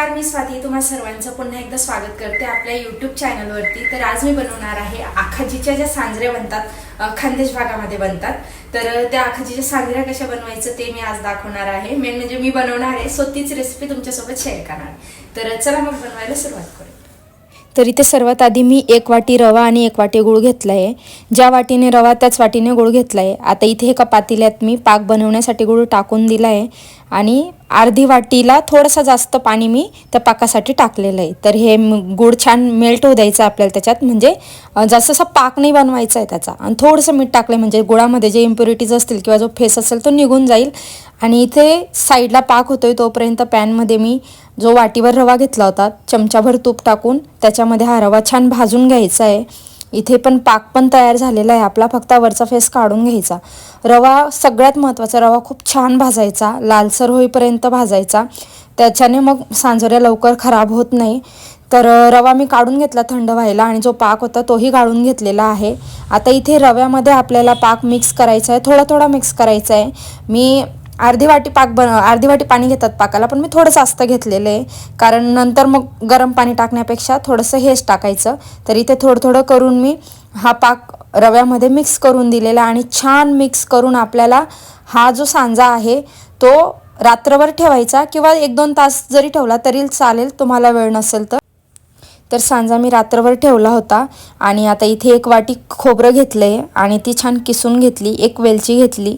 नमस्कार मी स्वाती तुम्हा सर्वांचं पुन्हा एकदा स्वागत करते आपल्या यूट्यूब चॅनलवरती तर आज मी बनवणार आहे आखाजीच्या ज्या सांजऱ्या बनतात खानदेश भागामध्ये बनतात तर त्या आखाजीच्या सांजऱ्या कशा बनवायचं ते मी आज दाखवणार आहे. मेन म्हणजे मी बनवणार आहे सो तीच रेसिपी तुमच्यासोबत शेअर करणार. आहे. तर चला मग बनवायला सुरुवात करू तर इथे सर्वात आधी मी एक वाटी रवा आणि एक वाटी गूळ घेतला आहे ज्या वाटीने रवा त्याच वाटीने गूळ घेतला आहे आता इथे एका पातेल्यात मी पाक बनवण्यासाठी गूळ टाकून दिला आहे आणि अर्धी वाटीला थोडंसं जास्त पाणी मी त्या पाकासाठी टाकलेलं आहे. तर हे गूळ छान मेल्ट होऊ द्यायचं आपल्याला त्याच्यात. म्हणजे जसं पाक नाही बनवायचा आहे त्याचा. आणि थोडंसं मीठ टाकलं म्हणजे गुळामध्ये जे इम्प्युरिटीज असतील किंवा जो फेस असेल तो निघून जाईल. आणि इथे साईडला पाक होतोय तोपर्यंत पॅनमध्ये मी जो वाटीवर रवा घेतला होता चमचाभर तूप टाकून त्याच्यामध्ये हा रवा छान भाजून घ्यायचा आहे. इथे पण पाक पण तयार झालेला आहे आपला फक्त वरचा फेस काढून घ्यायचा. रवा सगळ्यात महत्त्वाचा रवा खूप छान भाजायचा लालसर होईपर्यंत भाजायचा. त्याच्याने मग सांजोऱ्या लवकर खराब होत नाही. तर रवा मी काढून घेतला थंड व्हायला आणि जो पाक होता तोही काढून घेतलेला आहे. आता इथे रव्यामध्ये आपल्याला पाक मिक्स करायचा आहे थोडा थोडा मिक्स करायचा आहे. मी अर्धी वाटी पाक बन अर्धी वाटी पाणी घेतात पाकाला पण मी थोडं जास्त घेतलेलं आहे. कारण नंतर मग गरम पाणी टाकण्यापेक्षा थोडंसं हेच टाकायचं. तर इथे थोडं थोडं करून मी हा पाक रव्यामध्ये मिक्स करून दिलेला आणि छान मिक्स करून आपल्याला हा जो सांजा आहे तो रात्रभर ठेवायचा किंवा एक दोन तास जरी ठेवला तरी चालेल तुम्हाला वेळ नसेल तर. तर सांजा मी रात्रभर ठेवला होता आणि आता इथे एक वाटी खोबरं घेतलं आहे आणि ती छान किसून घेतली एक वेलची घेतली.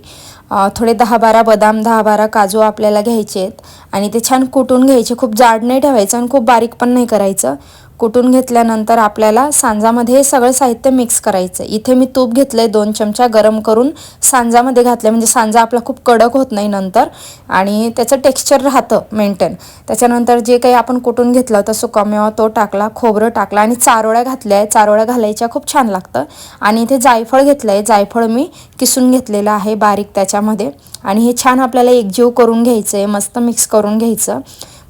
थोडे दहा बारा बदाम दहा बारा काजू आपल्याला घ्यायचे आहेत आणि ते छान कुटून घ्यायचे. खूप जाड नाही ठेवायचं आणि खूप बारीक पण नाही करायचं. कुटून घेतल्यानंतर आपल्याला सांजामध्ये हे सगळं साहित्य मिक्स करायचं इथे मी तूप घेतलं आहे दोन चमचा गरम करून सांजामध्ये घातलं म्हणजे सांजा आपला खूप कडक होत नाही नंतर आणि त्याचं टेक्स्चर राहतं मेंटेन त्याच्यानंतर जे काही आपण कुटून घेतलं होतं सुकामेवा तो टाकला खोबरं टाकला आणि चारोळ्या घातल्या आहे चारोळ्या घालायच्या खूप छान लागतं. आणि इथे जायफळ घेतलं आहे जायफळ मी किसून घेतलेलं आहे बारीक त्याच्यामध्ये. आणि हे छान आपल्याला एकजीव करून घ्यायचं आहे मस्त मिक्स करून घ्यायचं.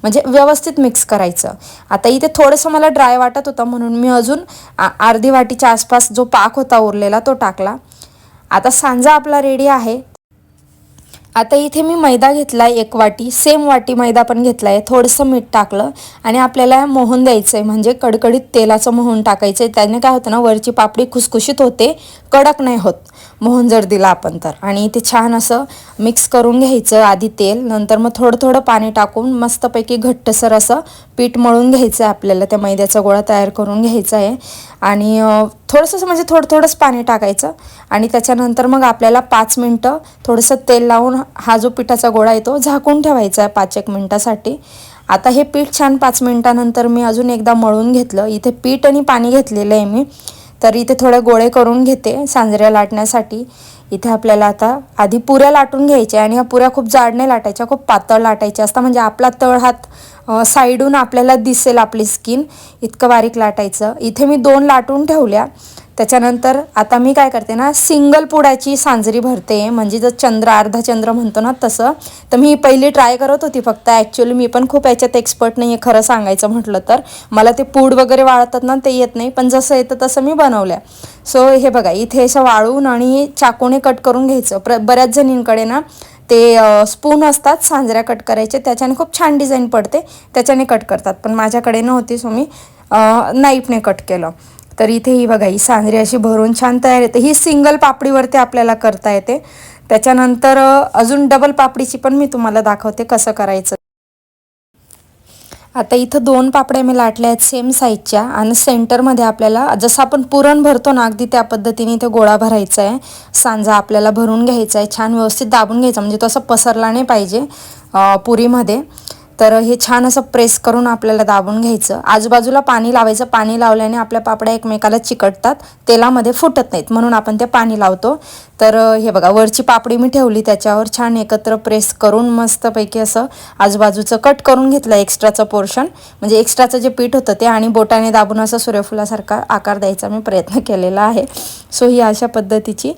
म्हणजे व्यवस्थित मिक्स करायचं. आता इथे थोडंसं मला ड्राय वाटत होतं म्हणून मी अजून अर्धी वाटीच्या आसपास जो पाक होता उरलेला तो टाकला. आता सांजा आपला रेडी आहे. आता इथे मी मैदा घेतला आहे एक वाटी सेम वाटी मैदा पण घेतला आहे थोडंसं मीठ टाकलं आणि आपल्याला मोहन द्यायचं आहे म्हणजे कडकडीत तेलाचं मोहन टाकायचं आहे त्याने काय होतं ना वरची पापडी खुसखुशीत होते कडक नाही होत. मोहन जर दिला आपण तर. आणि ते छान असं मिक्स करून घ्यायचं आधी तेल नंतर मग थोडं थोडं पाणी टाकून मस्तपैकी घट्टसर असं पीठ मळून घ्यायचं आहे आपल्याला. त्या मैद्याचा गोळा तयार करून घ्यायचा आहे. आणि थोडंसं म्हणजे थोडं थोडंच पाणी टाकायचं आणि त्याच्यानंतर मग आपल्याला पाच मिनटं थोडंसं तेल लावून हा जो पिठाचा गोळा आहे तो झाकून ठेवायचा आहे पाच एक मिनटासाठी. आता हे पीठ छान पाच मिनटानंतर मी अजून एकदा मळून घेतलं. इथे पीठ आणि पाणी घेतलेलं आहे मी. तर इथे थोडे गोळे करून घेते सांजऱ्या लाटण्यासाठी. इथे आपल्याला आता आधी पुऱ्या लाटून घ्यायच्या आणि ह्या पुऱ्या खूप जाड नाही लाटायच्या खूप पातळ लाटायच्या असतात. म्हणजे आपला तळ हात साईडून आपल्याला दिसेल आपली स्किन. इतकं बारीक लाटायचं. इथे मी दोन लाटून ठेवल्या. त्याच्यानंतर आता मी काय करते ना सिंगल पुडाची सांजरी भरते. म्हणजे जर चंद्र अर्धा चंद्र म्हणतो ना तसं तर मी पहिली ट्राय करत होती फक्त. ॲक्च्युली मी पण खूप याच्यात एक्सपर्ट नाही आहे खरं सांगायचं म्हटलं तर. मला ते पूड वगैरे वाळतात ना ते येत नाही. पण जसं येतं तसं मी बनवल्या. सो हे बघा इथे असं वाळून आणि चाकूने कट करून घ्यायचं. प्र बऱ्याच जणींकडे ना ते स्पून असतात सांजऱ्या कट करायचे. त्याच्याने खूप छान डिझाईन पडते. त्याच्याने कट करतात. पण माझ्याकडे नव्हती सो मी नाईफने कट केलं. तर इथे ही बघा ही सांजरी अशी भरून छान तयार येते. ही सिंगल पापडीवरती आपल्याला करता येते. त्याच्यानंतर अजून डबल पापडीची पण मी तुम्हाला दाखवते कसं करायचं. आता इथं दोन पापड्या मी लाटल्या आहेत सेम साईजच्या आणि सेंटरमध्ये आपल्याला जसं आपण पुरण भरतो ना अगदी त्या पद्धतीने इथे गोळा भरायचा आहे. सांजा आपल्याला भरून घ्यायचा आहे छान व्यवस्थित दाबून घ्यायचा म्हणजे तो असं पसरला नाही पाहिजे पुरीमध्ये. तर हे छान असं प्रेस करून आपल्याला दाबून घ्यायचं. आजूबाजूला पाणी लावायचं. पाणी लावल्याने आपल्या पापड्या एकमेकाला चिकटतात. तेलामध्ये फुटत नाहीत. म्हणून आपण ते पाणी लावतो. तर हे बघा वरची पापडी मी ठेवली. त्याच्यावर छान एकत्र प्रेस करून मस्तपैकी असं आजूबाजूचं कट करून घेतलं एक्स्ट्राचं पोर्शन. म्हणजे एक्स्ट्राचं जे पीठ होतं ते आणि बोटाने दाबून असं सूर्यफुलासारखा आकार द्यायचा मी प्रयत्न केलेला आहे. सो ही अशा पद्धतीची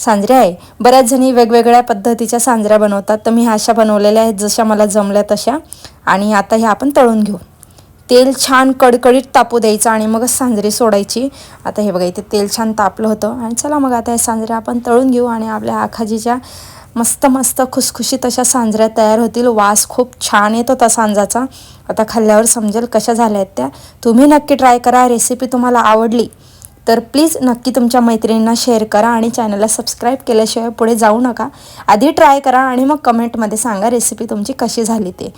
सांजऱ्या आहे बऱ्याच जणी वेगवेगळ्या पद्धतीच्या सांजऱ्या बनवतात. तर मी ह्या अशा बनवलेल्या आहेत जशा मला जमल्या तशा. आणि आता ह्या आपण तळून घेऊ. तेल छान कडकडीत तापू द्यायचं आणि मगच सांजरी सोडायची. आता हे बघा इथे तेल छान तापलं होतं. आणि चला मग आता हे सांजऱ्या आपण तळून घेऊ आणि आपल्या आखाजीच्या मस्त मस्त खुसखुशीत अशा सांजऱ्या तयार होतील. वास खूप छान येत होता सांजाचा. आता खाल्ल्यावर समजेल कशा झाल्या आहेत त्या. तुम्ही नक्की ट्राय करा. रेसिपी तुम्हाला आवडली तर प्लीज नक्की तुमच्या मैत्रिणींना शेअर करा आणि चॅनलला सबस्क्राईब केल्याशिवाय पुढे जाऊ नका. आधी ट्राय करा आणि मग कमेंटमध्ये सांगा रेसिपी तुमची कशी झाली ते.